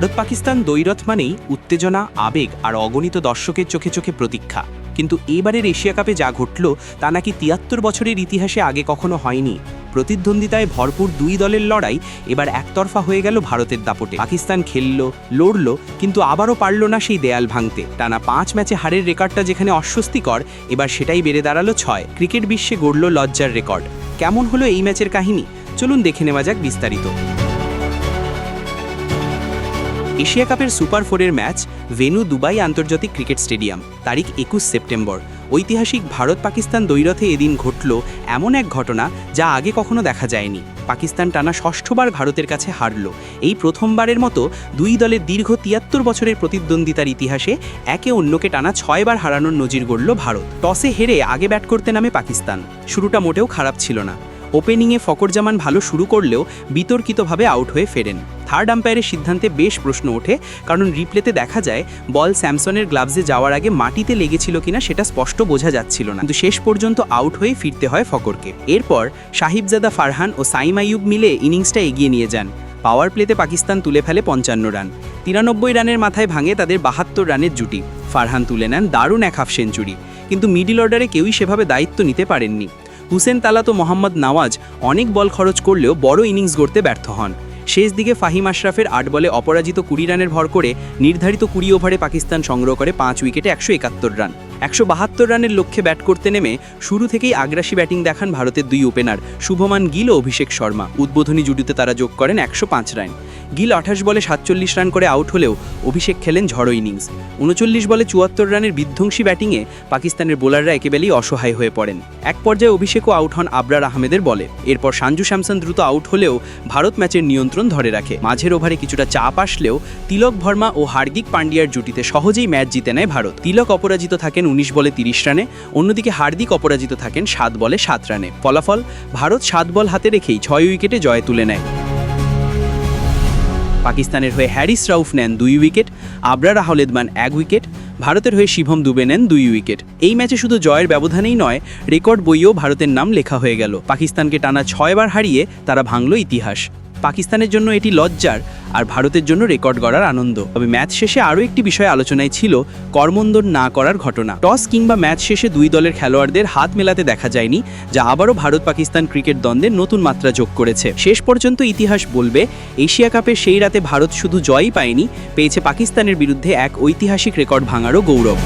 ভারত পাকিস্তান দ্বৈরথ মানেই উত্তেজনা, আবেগ আর অগণিত দর্শকের চোখে চোখে প্রতীক্ষা। কিন্তু এবারের এশিয়া কাপে যা ঘটল, তা নাকি তিয়াত্তর বছরের ইতিহাসে আগে কখনো হয়নি। প্রতিদ্বন্দ্বিতায় ভরপুর দুই দলের লড়াই এবার একতরফা হয়ে গেল ভারতের দাপটে। পাকিস্তান খেলল, লড়ল, কিন্তু আবারও পারল না সেই দেয়াল ভাঙতে। টানা পাঁচ ম্যাচে হারের রেকর্ডটা যেখানে অস্বস্তিকর, এবার সেটাই বেড়ে দাঁড়াল ছয়। ক্রিকেট বিশ্বে গড়ল লজ্জার রেকর্ড। কেমন হলো এই ম্যাচের কাহিনী? চলুন দেখে নেওয়া যাক বিস্তারিত। এশিয়া কাপের সুপার ফোরের ম্যাচ ভেনু দুবাই আন্তর্জাতিক ক্রিকেট স্টেডিয়াম, তারিখ একুশ সেপ্টেম্বর। ঐতিহাসিক ভারত পাকিস্তান দ্বৈরথে এদিন ঘটল এমন এক ঘটনা যা আগে কখনো দেখা যায়নি। পাকিস্তান টানা ষষ্ঠবার ভারতের কাছে হারল। এই প্রথমবারের মতো দুই দলের দীর্ঘ তিয়াত্তর বছরের প্রতিদ্বন্দ্বিতার ইতিহাসে একে অন্যকে টানা ছয়বার হারানোর নজির গড়ল ভারত। টসে হেরে আগে ব্যাট করতে নামে পাকিস্তান। শুরুটা মোটেও খারাপ ছিল না। ওপেনিংয়ে ফকর জামান ভালো শুরু করলেও বিতর্কিতভাবে আউট হয়ে ফেরেন। থার্ড আম্পায়ারের সিদ্ধান্তে বেশ প্রশ্ন ওঠে, কারণ রিপ্লেতে দেখা যায়, বল স্যামসনের গ্লাভসে যাওয়ার আগে মাটিতে লেগেছিল কিনা সেটা স্পষ্ট বোঝা যাচ্ছিল না। কিন্তু শেষ পর্যন্ত আউট হয়ে ফিরতে হয় ফকরকে এরপর সাহিবজাদা ফারহান ও সাইম আইয়ুব মিলে ইনিংসটা এগিয়ে নিয়ে যান। পাওয়ার প্লেতে পাকিস্তান তুলে ফেলে পঞ্চান্ন রান। তিরানব্বই রানের মাথায় ভাঙে তাদের বাহাত্তর রানের জুটি। ফারহান তুলে নেন দারুণ এক হাফ সেঞ্চুরি কিন্তু মিডিল অর্ডারে কেউই সেভাবে দায়িত্ব নিতে পারেননি। হুসেন তালাত ও মোহাম্মদ নওয়াজ অনেক বল খরচ করলেও বড় ইনিংস গড়তে ব্যর্থ হন। শেষ দিকে ফাহিম আশরাফের আট বলে অপরাজিত কুড়ি রানের ভর করে নির্ধারিত কুড়ি ওভারে পাকিস্তান সংগ্রহ করে পাঁচ উইকেটে একশো একাত্তর রান। একশো বাহাত্তর রানের লক্ষ্যে ব্যাট করতে নেমে শুরু থেকেই আগ্রাসী ব্যাটিং দেখান ভারতের দুই ওপেনার শুভমান গিল ও অভিষেক শর্মা। উদ্বোধনী জুটিতে তারা যোগ করেন একশো পাঁচ রান। গিল আঠাশ বলে সাতচল্লিশ রান করে আউট হলেও অভিষেক খেলেন ঝড়ো ইনিংস। উনচল্লিশ বলে চুয়াত্তর রানের বিধ্বংসী ব্যাটিংয়ে পাকিস্তানের বোলাররা একেবারেই অসহায় হয়ে পড়েন। এক পর্যায়ে অভিষেকও আউট হন আবরার আহমেদের বলে। এরপর সাঞ্জু স্যামসন দ্রুত আউট হলেও ভারত ম্যাচের নিয়ন্ত্রণ ধরে রাখে। মাঝের ওভারে কিছুটা চাপ আসলেও তিলক ভর্মা ও হার্দিক পান্ডিয়ার জুটিতে সহজেই ম্যাচ জিতে নেয় ভারত। তিলক অপরাজিত থাকেন উনিশ বলে তিরিশ রানে, অন্যদিকে হার্দিক অপরাজিত থাকেন সাত বলে সাত রানে। ফলাফল, ভারত সাত বল হাতে রেখেই ছয় উইকেটে জয় তুলে নেয়। পাকিস্তানের হয়ে হ্যারিস রাউফ নেন দুই উইকেট, আবরার আহলেদমান এক উইকেট, ভারতের হয়ে শিভম দুবে নেন দুই উইকেট। এই ম্যাচে শুধু জয়ের ব্যবধানেই নয়, রেকর্ড বইয়েও ভারতের নাম লেখা হয়ে গেল। পাকিস্তানকে টানা ছয়বার হারিয়ে তারা ভাঙল ইতিহাস। পাকিস্তানের জন্য এটি লজ্জার আর ভারতের জন্য রেকর্ড গড়ার আনন্দ। তবে ম্যাচ শেষে আরও একটি বিষয় আলোচনায় ছিল কর্মন্দন না করার ঘটনা। টস কিংবা ম্যাচ শেষে দুই দলের খেলোয়াড়দের হাত মেলাতে দেখা যায়নি, যা আবারও ভারত পাকিস্তান ক্রিকেট দ্বন্দ্বের নতুন মাত্রা যোগ করেছে। শেষ পর্যন্ত ইতিহাস বলবে, এশিয়া কাপে সেই রাতে ভারত শুধু জয়ই পায়নি, পেয়েছে পাকিস্তানের বিরুদ্ধে এক ঐতিহাসিক রেকর্ড ভাঙারও গৌরব।